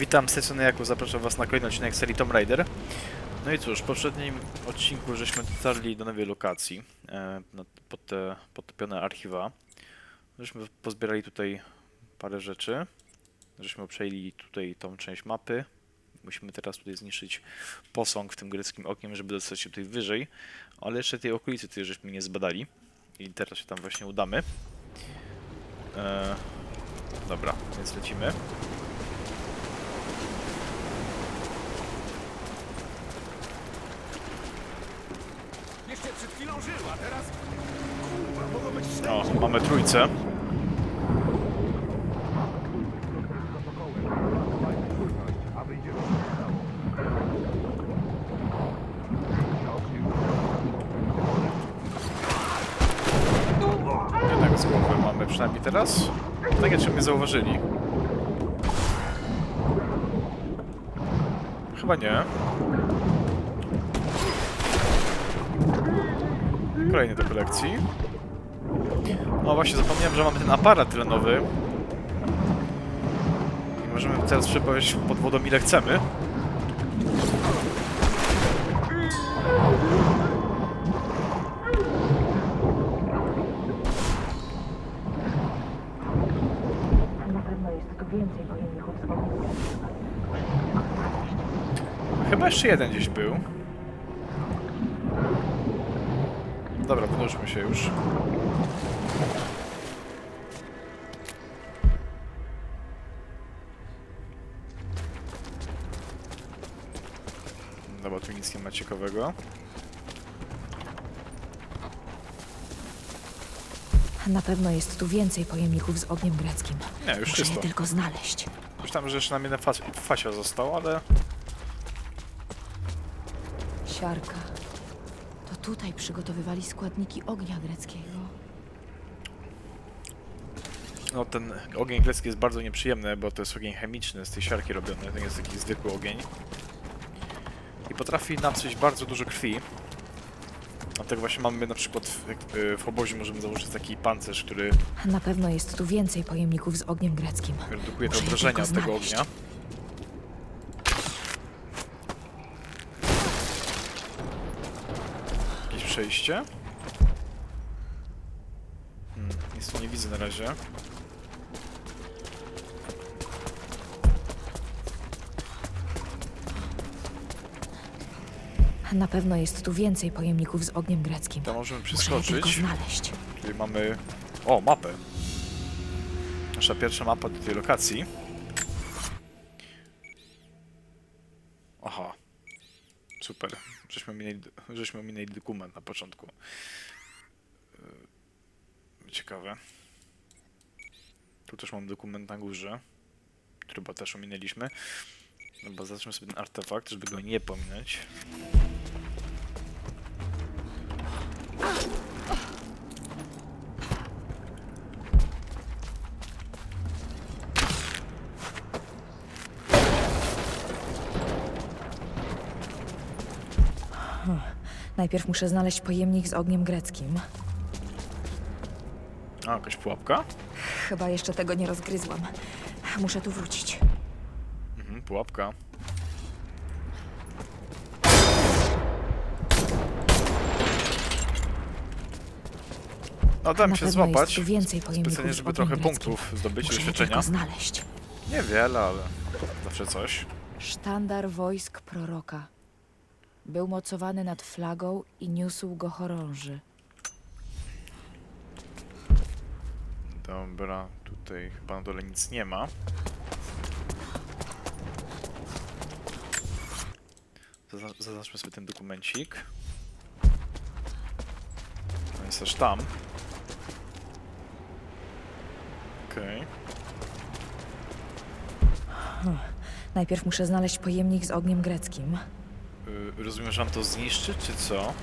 Witam, Jakub, zapraszam was na kolejny odcinek serii Tomb Raider. No i cóż, w poprzednim odcinku żeśmy dotarli do nowej lokacji, e, pod te podtopione archiwa. Żeśmy pozbierali tutaj parę rzeczy, żeśmy przejęli tutaj tą część mapy. Musimy teraz tutaj zniszczyć posąg w tym greckim okiem, żeby dostać się tutaj wyżej, ale jeszcze tej okolicy tutaj żeśmy nie zbadali i teraz się tam właśnie udamy. E, dobra, więc lecimy. Jeszcze przed chwilą trójcę. A Jednego z głowy mamy przynajmniej teraz. Tak jak mnie zauważyli. Chyba nie. Kolejny do kolekcji. No właśnie, zapomniałem, że mamy ten aparat tlenowy. I możemy teraz przebywać pod wodą ile chcemy. Chyba jeszcze jeden gdzieś był. Dobra, wynurzmy się już. Dobra, tu nic nie ma ciekawego. Na pewno jest tu więcej pojemników z ogniem greckim. Nie, już Muszę je czysto. tylko znaleźć. Myślałem, że jeszcze nam jeden fac- facia został, ale Siarka. To tutaj przygotowywali składniki ognia greckiego. no, ten ogień grecki jest bardzo nieprzyjemny, bo to jest ogień chemiczny, z tej siarki robiony, to nie jest taki zwykły ogień. I potrafi napsuć bardzo dużo krwi. Dlatego właśnie mamy na przykład w, y, w obozie możemy założyć taki pancerz, który Na pewno jest tu więcej pojemników z ogniem greckim. redukuje te Muszę je obrażenia tylko od tego znaleźć. ognia. Przejście? Hmm, nic tu nie widzę na razie. Na pewno jest tu więcej pojemników z ogniem greckim. To możemy Muszę je tylko przeskoczyć. znaleźć. Tutaj mamy... O, mapę. Nasza pierwsza mapa do tej lokacji. Aha. Super. Żeśmy minęli, żeśmy dokument na początku. Yy, Ciekawe. Tu też mam dokument na górze, który chyba też ominęliśmy. No bo zacznę sobie ten artefakt, żeby go nie pominąć. Najpierw muszę znaleźć pojemnik z ogniem greckim. A, jakaś pułapka? Chyba jeszcze tego nie rozgryzłam. Muszę tu wrócić. Mhm, pułapka. No Na się pewno złapać. Tu więcej pojemników Specjalnie, z żeby ogniem trochę greckim. punktów zdobyć, Muszę je doświadczenia. tylko znaleźć. Niewiele, ale zawsze coś. Sztandar wojsk proroka. Był mocowany nad flagą i niósł go chorąży. Dobra, tutaj chyba na dole nic nie ma. Zazna- Zaznaczmy sobie ten dokumencik. No jest aż tam. Okej. Najpierw muszę znaleźć pojemnik z ogniem greckim. Y, Rozumiem, że mam to zniszczyć, czy co?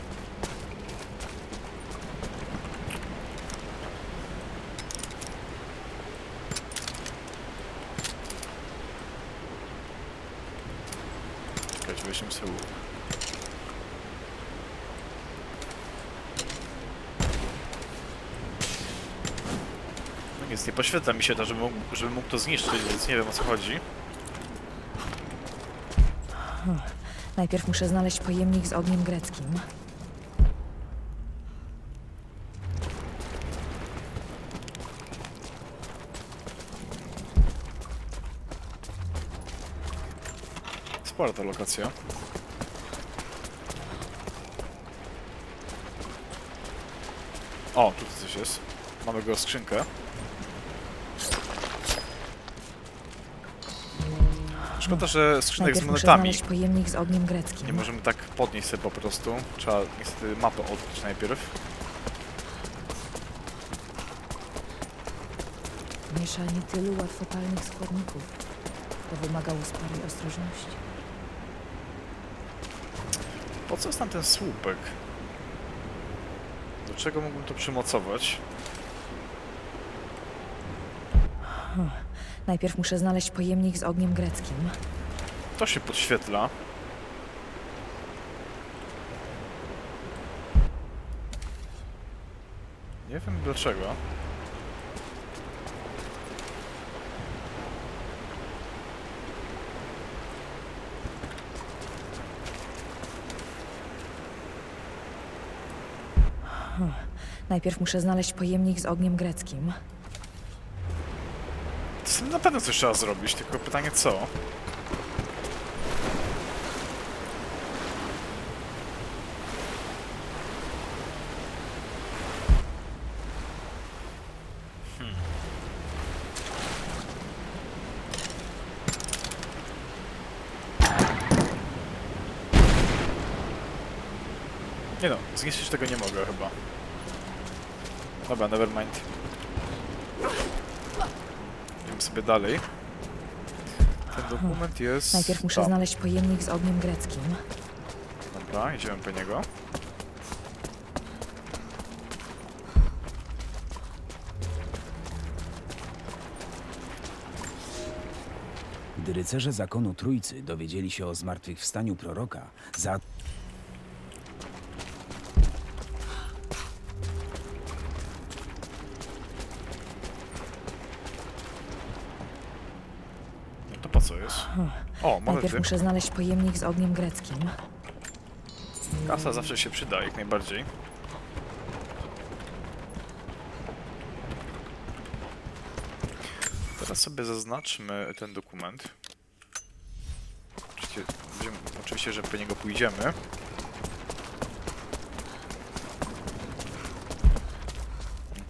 Czekajcie, weźmy sobie łuk. No nic, nie poświetla mi się to, żeby mógł, żeby mógł to zniszczyć, więc nie wiem o co chodzi. Najpierw muszę znaleźć pojemnik z ogniem greckim. Spora ta lokacja. O, tu coś jest. Mamy go skrzynkę. Szkoda, że skrzynek z Najpierw muszę monetami. znaleźć pojemnik z ogniem greckim. Nie możemy tak podnieść sobie po prostu. Trzeba niestety mapę odkryć najpierw. Mieszanie tylu łatwopalnych składników. To wymagało sporej ostrożności. Po co jest tam ten słupek? Do czego mógłbym to przymocować? Najpierw muszę znaleźć pojemnik z ogniem greckim. To się podświetla. Nie wiem dlaczego. Najpierw muszę znaleźć pojemnik z ogniem greckim. Na pewno coś trzeba zrobić, tylko pytanie co? Hmm. Nie no, zniszczyć tego nie mogę chyba. Dobra, nevermind. Idziemy sobie dalej. Ten dokument jest... Najpierw muszę tam. znaleźć pojemnik z ogniem greckim. Dobra, idziemy po niego. Gdy rycerze zakonu Trójcy dowiedzieli się o zmartwychwstaniu proroka, za O, Najpierw muszę znaleźć pojemnik z ogniem greckim. Kasa zawsze się przyda, jak najbardziej. Teraz sobie zaznaczmy ten dokument. Oczywiście, będziemy- oczywiście że po niego pójdziemy.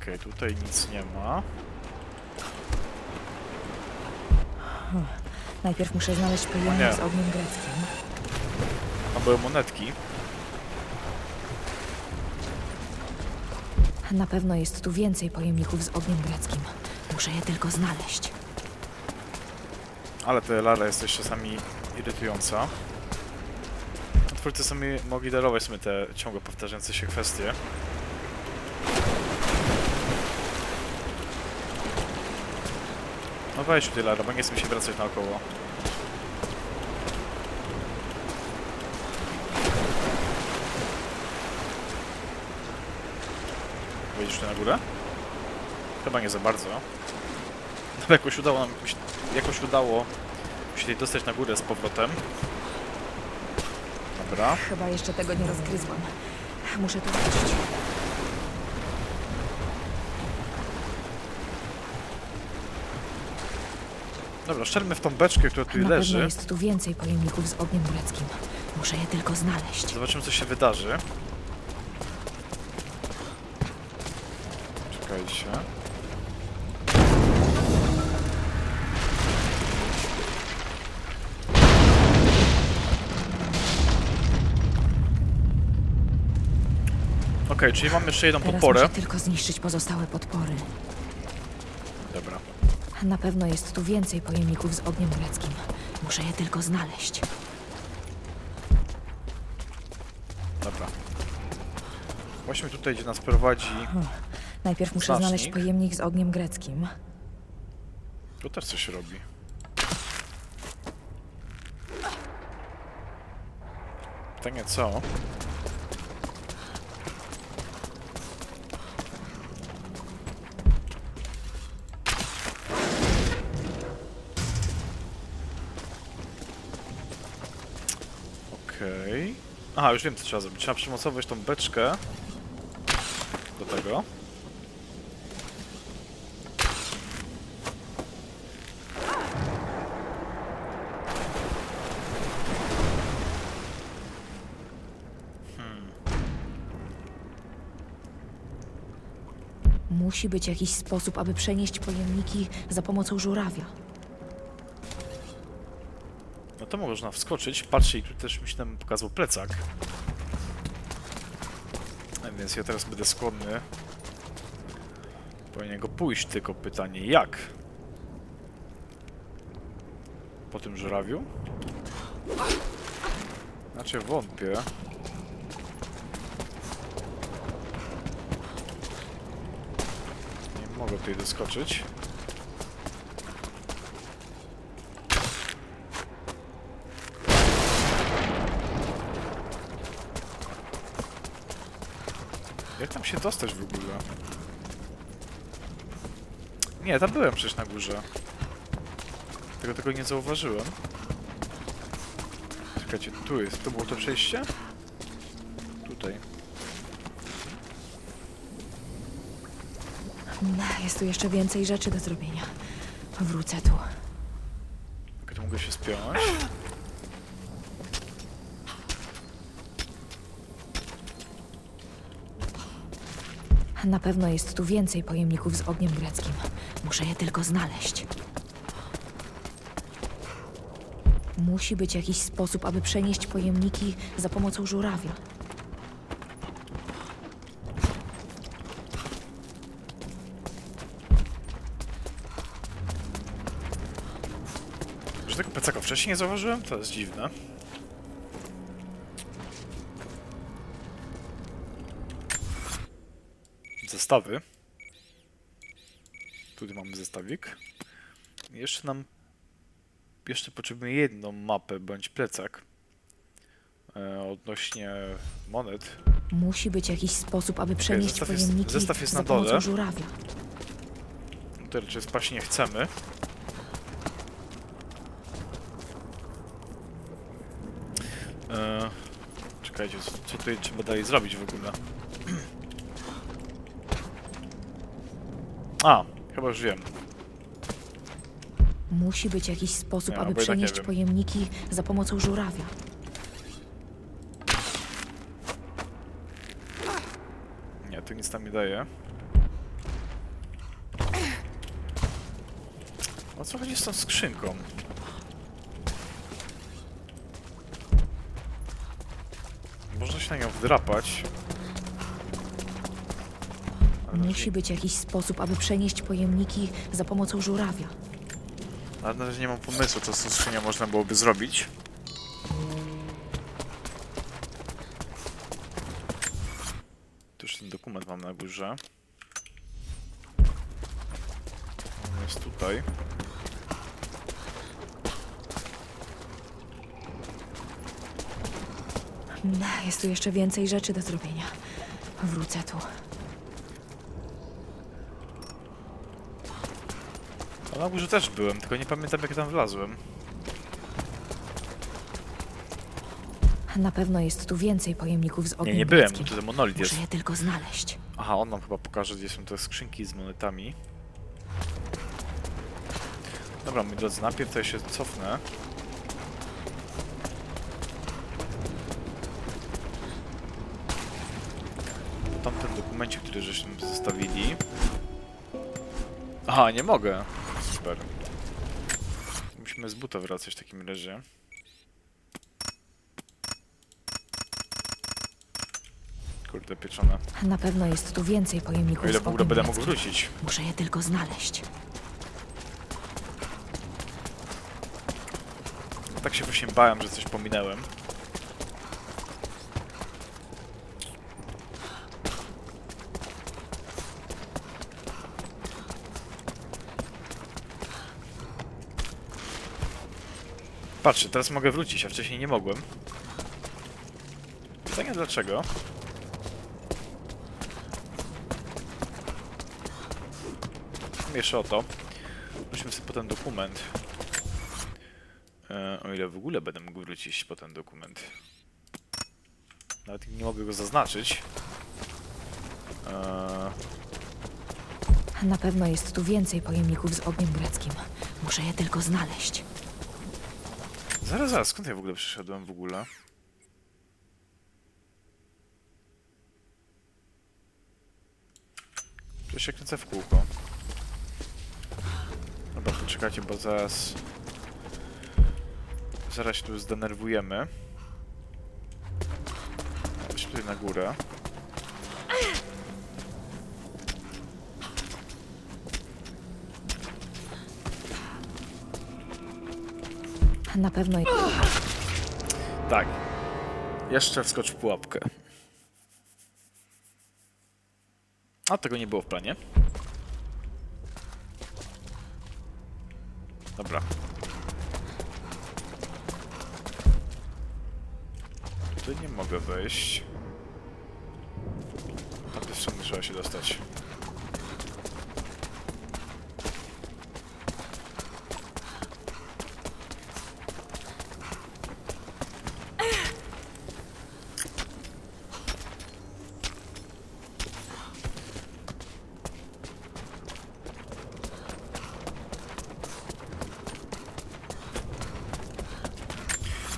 Okej, tutaj nic nie ma. Najpierw muszę znaleźć nie. pojemnik z ogniem greckim. A były monetki. Na pewno jest tu więcej pojemników z ogniem greckim. Muszę je tylko znaleźć. Ale ta Lara jest też czasami irytująca. Twórcy sami mogli darować sobie te ciągle powtarzające się kwestie. No weź Lara, bo nie chcę mi się wracać naokoło. Wejdziesz tu na górę? Chyba nie za bardzo. No jakoś udało nam, jakoś udało się dostać na górę z powrotem. Dobra. Chyba jeszcze tego nie rozgryzłam. Muszę tu wrócić. Dobra, szczelmy w tą beczkę, która tu Na pewno leży. jest tu więcej pojemników z ogniem greckim. Muszę je tylko znaleźć. Zobaczymy, co się wydarzy. Czekajcie. Okej, czyli mamy jeszcze jedną Teraz podporę. muszę tylko zniszczyć pozostałe podpory. Na pewno jest tu więcej pojemników z ogniem greckim. Muszę je tylko znaleźć. Dobra. Właśnie tutaj, gdzie nas prowadzi. Najpierw muszę Znacznik. znaleźć pojemnik z ogniem greckim. Tu też coś robi. Pytanie co? Aha, już wiem co trzeba zrobić. Trzeba przymocować tą beczkę do tego. Musi być jakiś sposób, aby przenieść pojemniki za pomocą żurawia. No to można wskoczyć. Patrzcie, tu też mi się tam pokazał plecak. A Więc ja teraz będę skłonny po niego pójść, tylko pytanie jak? Po tym żurawiu? Znaczy wątpię. Nie mogę tutaj doskoczyć. Się dostać w ogóle? Nie, tam byłem przecież na górze. Tego tego nie zauważyłem. Czekajcie, tu jest. To było to przejście? Tutaj. Jest tu jeszcze więcej rzeczy do zrobienia. Wrócę tu. Tu mogę się spiąć? Na pewno jest tu więcej pojemników z ogniem greckim. Muszę je tylko znaleźć. Musi być jakiś sposób, aby przenieść pojemniki za pomocą żurawia. Że tego plecaka wcześniej nie zauważyłem? To jest dziwne. Zestawy. Tutaj mamy zestawik. I Jeszcze nam... Jeszcze potrzebujemy jedną mapę, bądź plecak. E, odnośnie monet. Musi być jakiś sposób, aby przenieść zestaw jest- pojemniki zestaw jest za na dole. pomocą żurawia. Tutaj raczej spać nie chcemy. E, czekajcie, co, co tutaj trzeba dalej zrobić w ogóle? A, chyba już wiem. Musi być jakiś sposób, Nie, aby bo nie przenieść wiem. pojemniki za pomocą żurawia. Nie, to nic tam nie daje. O co chodzi z tą skrzynką? Można się na nią wdrapać. Musi być jakiś sposób, aby przenieść pojemniki za pomocą żurawia. Ale na razie nie mam pomysłu, co z tą skrzynią można byłoby zrobić. Tu już ten dokument mam na górze. On jest tutaj. Jest tu jeszcze więcej rzeczy do zrobienia. Wrócę tu. A na górze też byłem, tylko nie pamiętam jak tam wlazłem. Na pewno jest tu więcej pojemników z Nie, ogniem nie byłem, greckim. tu ten monolit jest. Muszę je tylko znaleźć. Aha, on nam chyba pokaże, gdzie są te skrzynki z monetami. Dobra, moi drodzy, najpierw to ja się cofnę. Po tamtym dokumencie, który żeśmy zostawili. Aha, nie mogę. Super. Musimy z buta wracać w takim razie. Kurde, pieczone. Na pewno jest tu więcej pojemników O ile w ogóle będę mógł wrócić. Muszę je tylko znaleźć. Tak się właśnie bałem, że coś pominęłem. Patrzcie, teraz mogę wrócić, a wcześniej nie mogłem. Pytanie dlaczego? Jeszcze o to. Musimy sobie potem dokument. E, o ile w ogóle będę mógł wrócić po ten dokument. Nawet nie mogę go zaznaczyć. Eee, Na pewno jest tu więcej pojemników z ogniem greckim. Muszę je tylko znaleźć. Zaraz, zaraz, skąd ja w ogóle przyszedłem w ogóle? Przecież się kręcę w kółko. Dobra, poczekajcie, bo zaraz... Zaraz się tu zdenerwujemy. Chodź tutaj na górę. Na pewno. Tak. Jeszcze wskocz w pułapkę. A tego nie było w planie. Dobra. Tutaj nie mogę wejść. A tu trzeba się dostać.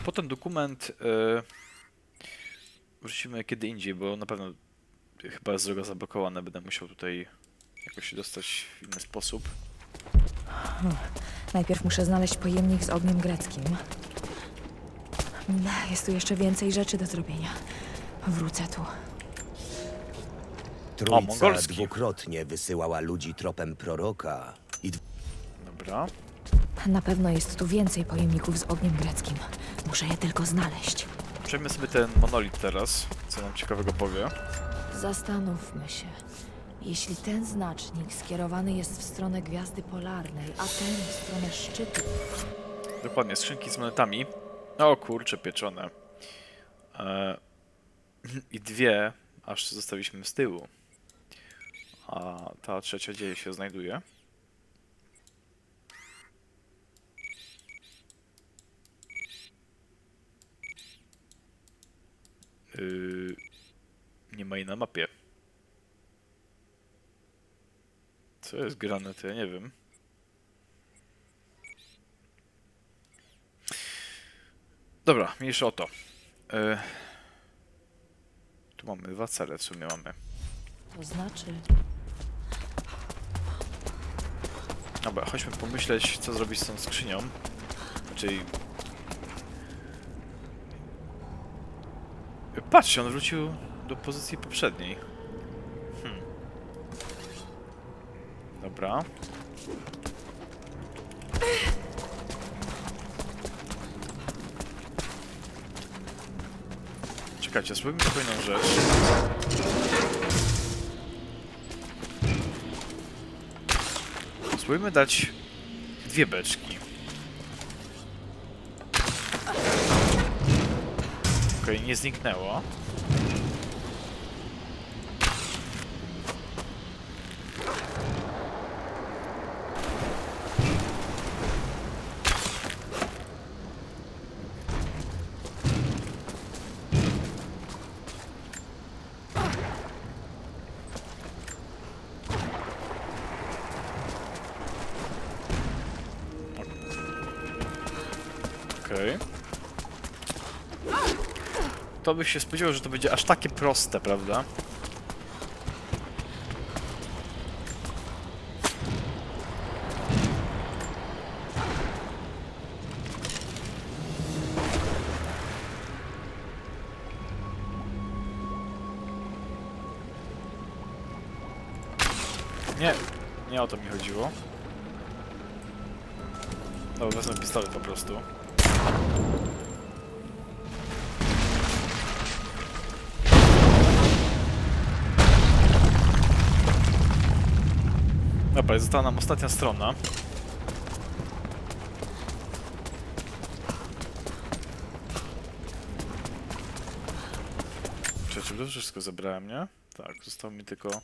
Potem dokument yy, wrócimy kiedy indziej, bo na pewno chyba jest droga zablokowana. Będę musiał tutaj jakoś się dostać w inny sposób. Najpierw muszę znaleźć pojemnik z ogniem greckim. Jest tu jeszcze więcej rzeczy do zrobienia. Wrócę tu. Trójca mongolski. dwukrotnie wysyłała ludzi tropem proroka i Dobra. Na pewno jest tu więcej pojemników z ogniem greckim. Muszę je tylko znaleźć. Przejmę sobie ten monolit teraz, co nam ciekawego powie. Zastanówmy się. Jeśli ten znacznik skierowany jest w stronę gwiazdy polarnej, a ten w stronę szczytu, Dokładnie, skrzynki z monetami. O kurcze, pieczone. E, I dwie, aż zostawiliśmy z tyłu. A ta trzecia gdzie się znajduje? Yy, nie ma jej na mapie. Co jest grane, to ja nie wiem. Dobra, mniejsza o to. E, tu mamy dwa cele, w sumie mamy. to znaczy. Dobra, chodźmy pomyśleć, co zrobić z tą skrzynią. Czyli... Patrzcie, on wrócił do pozycji poprzedniej. Hmm. Dobra. Czekajcie, spróbujmy kolejną rzecz. Spróbujmy dać dwie beczki. Nie zniknęło. To bych się spodziewał, że to będzie aż takie proste, prawda? Nie, nie o to mi chodziło. Dobra, wezmę pistolet po prostu. Dobra, została nam ostatnia strona. Czy, to wszystko zebrałem, nie? Tak, została mi tylko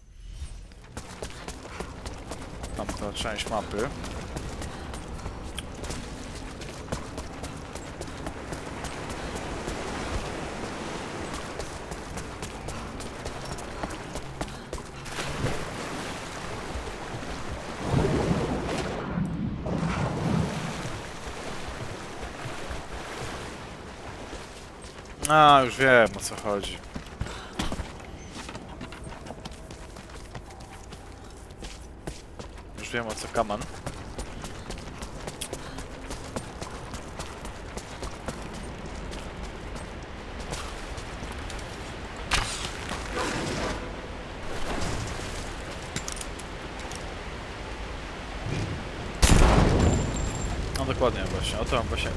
tamta część mapy. A, już wiem o co chodzi. Już wiem o co kaman. No dokładnie właśnie, o to właśnie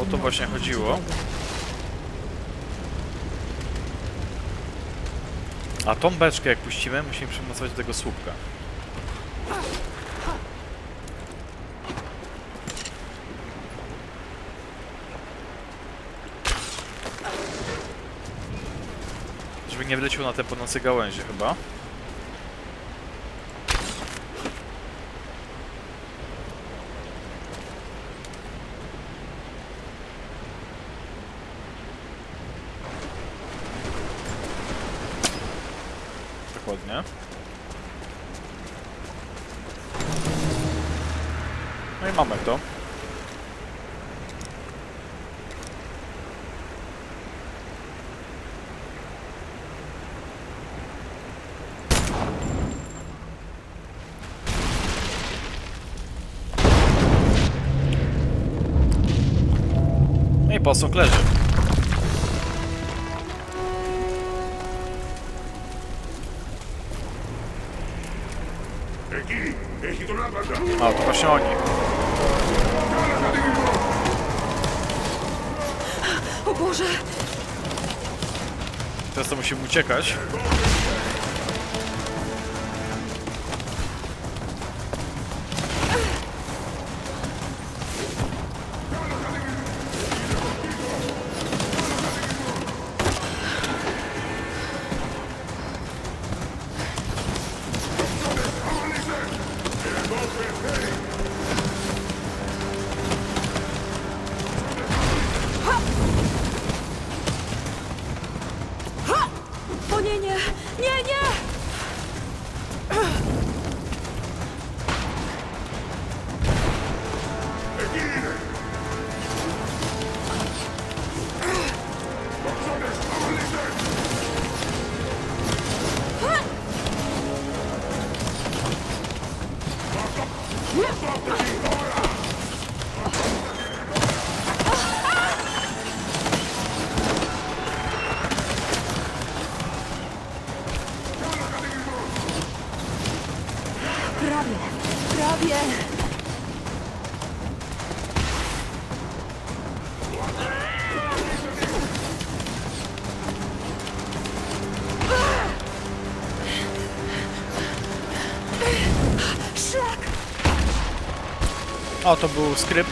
O to właśnie chodziło. A tą beczkę jak puścimy, musimy przymocować do tego słupka. Żeby nie wleciał na te płonące gałęzie chyba. Dokładnie. No i mamy to. No i posąg leży. To właśnie oni. O Boże! Teraz to musimy uciekać. O, to był skrypt.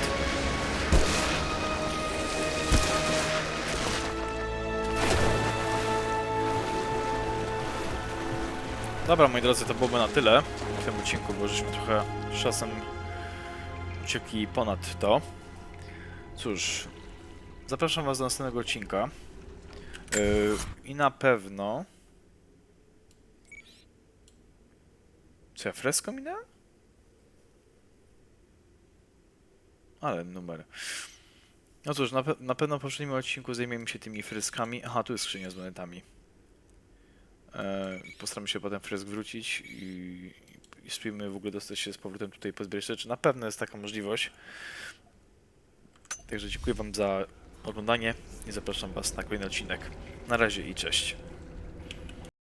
Dobra, moi drodzy, to byłoby na tyle w tym odcinku, bo żeśmy trochę czasem uciekli ponad to. Cóż, zapraszam Was do następnego odcinka. Yy, I na pewno... Co ja fresko minęłem? Ale numer. No cóż, na, pe na pewno w poprzednim odcinku zajmiemy się tymi fryskami. Aha, tu jest skrzynia z monetami. E, się potem frysk wrócić i, i spróbujemy w ogóle dostać się z powrotem tutaj pozbierać rzeczy. Na pewno jest taka możliwość. Także dziękuję Wam za oglądanie i zapraszam Was na kolejny odcinek. Na razie i cześć.